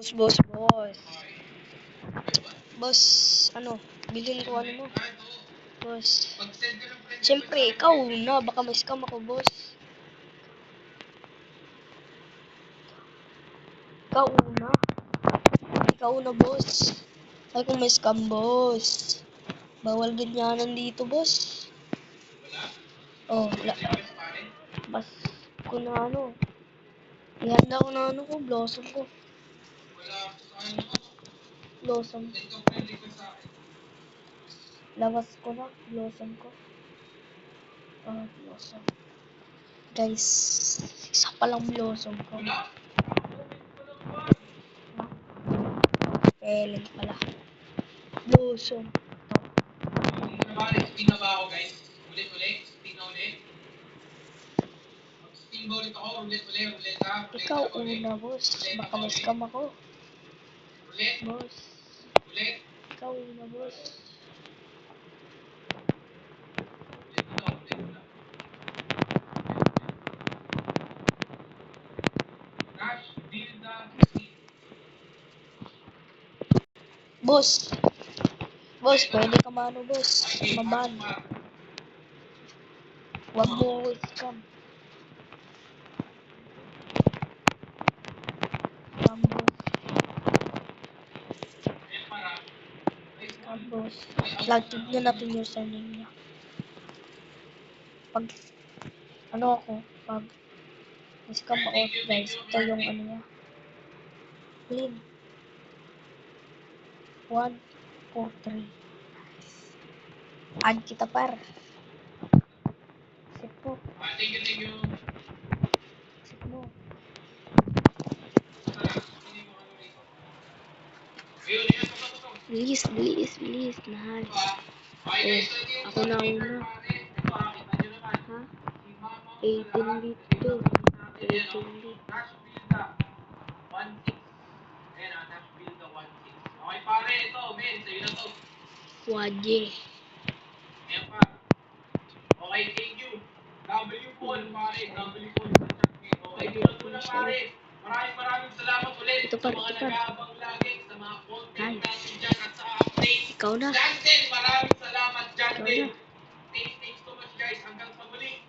Boss, boss, boss. Boss, ano, bilhin ko ano mo. Boss. Siyempre, ikaw na. Baka may scam ako, boss. Ikaw una. Ikaw una, boss. Ay, kung may scam, boss. Bawal ganyanan dito, boss. Oh, wala. Bas, ko na ano. Ihanda ko na ano ko, blossom ko. Blossom. Labas ko na, blossom ko. Ah, blossom. Guys, isa pa blossom ko. Ellen pala. Blossom. Steam na ba ako, guys? Ulit-ulit? Steam na ulit? Steam ba ulit ako? Ulit ha? Ulit Ikaw na ulit? una, boss. Baka may scam ako. Ulit? Boss. Ulit? Ikaw una, boss. Ulit na lang, ulit na lang. Crash, build the steam. Boss. Boss, pwede ka mano, boss. Okay, Maban. Mark. Huwag mo ako scam. Scam, boss. Ayan, para. Boss. Flag, tignan natin yung surname niya. Pag, ano ako, pag, scam ako, guys, ito yung ano niya. Clean. 1, 4, 3. Add kita par. Sip mo. Ah. Sip mo. Tara, hindi mo ano rito. Ayun, ayan, ito, ito, ito. Bilis, bilis, bilis. Mahal. Eh, ako na una. Ha? Si Mama, 18 bit to. 18 bit. Nash Builda 1.6. Ayan Nash Builda 1.6. Okay pare, ito, men, sa'yo na to. Waje. Ayan pa. Okay, thank you. W Paul, pare, W Paul. Okay, tulad mo na pare. Maraming maraming salamat ulit Ito pa, sa mga nag-aabang Ikaw na. Jansen, maraming salamat, Jansen. Ikaw na. Thanks, thanks so much guys. Hanggang sa muli.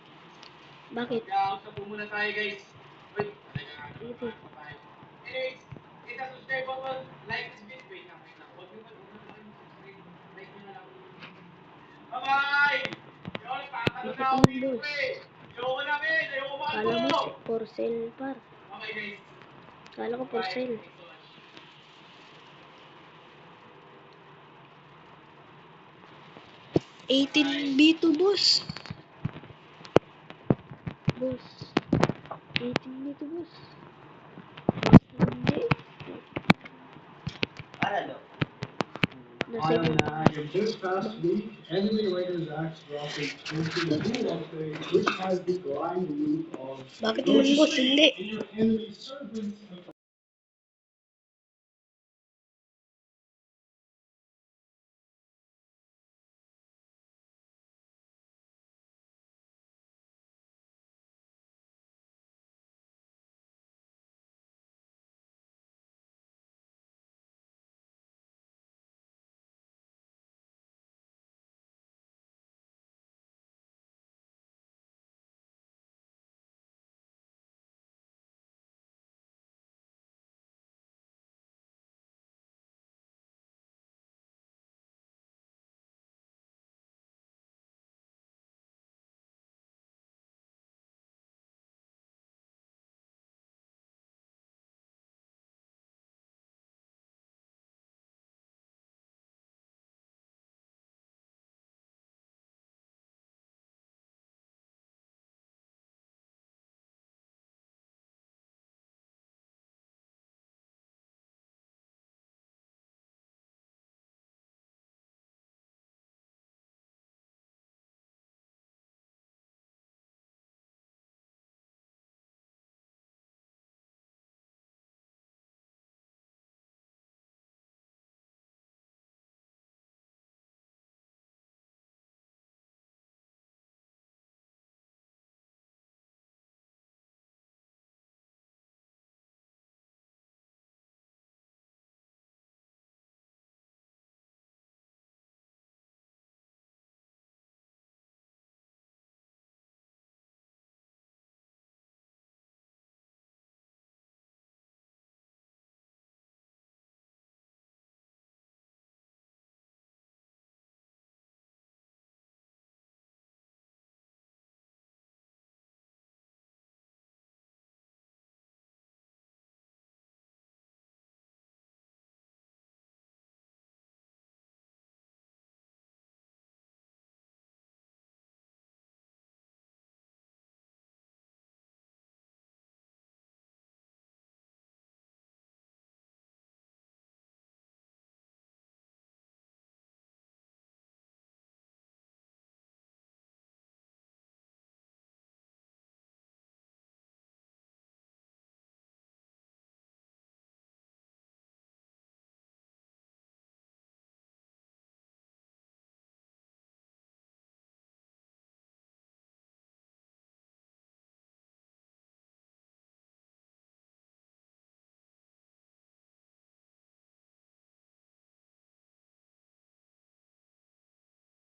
Bakit? Mag-out po muna tayo guys. Uy, talaga. Tayo. Anyways, hit the subscribe button, like this video. Wait lang, wait lang. Huwag subscribe? Like niyo na lang. Bye-bye! Yo, nagtatalo na ako dito eh. Ayoko na, men. Ayoko ba Kala mo, for sale par. Okay guys. Kala ko for sale. Thanks so much. Eighteen B to boss. Boss. 18 B to boss. Hindi. Nasa On uh, this past week, Enemy Raiders Axe dropped a exclusive dual update which has the grind loop of Bakit boss? Hindi. in your enemy servants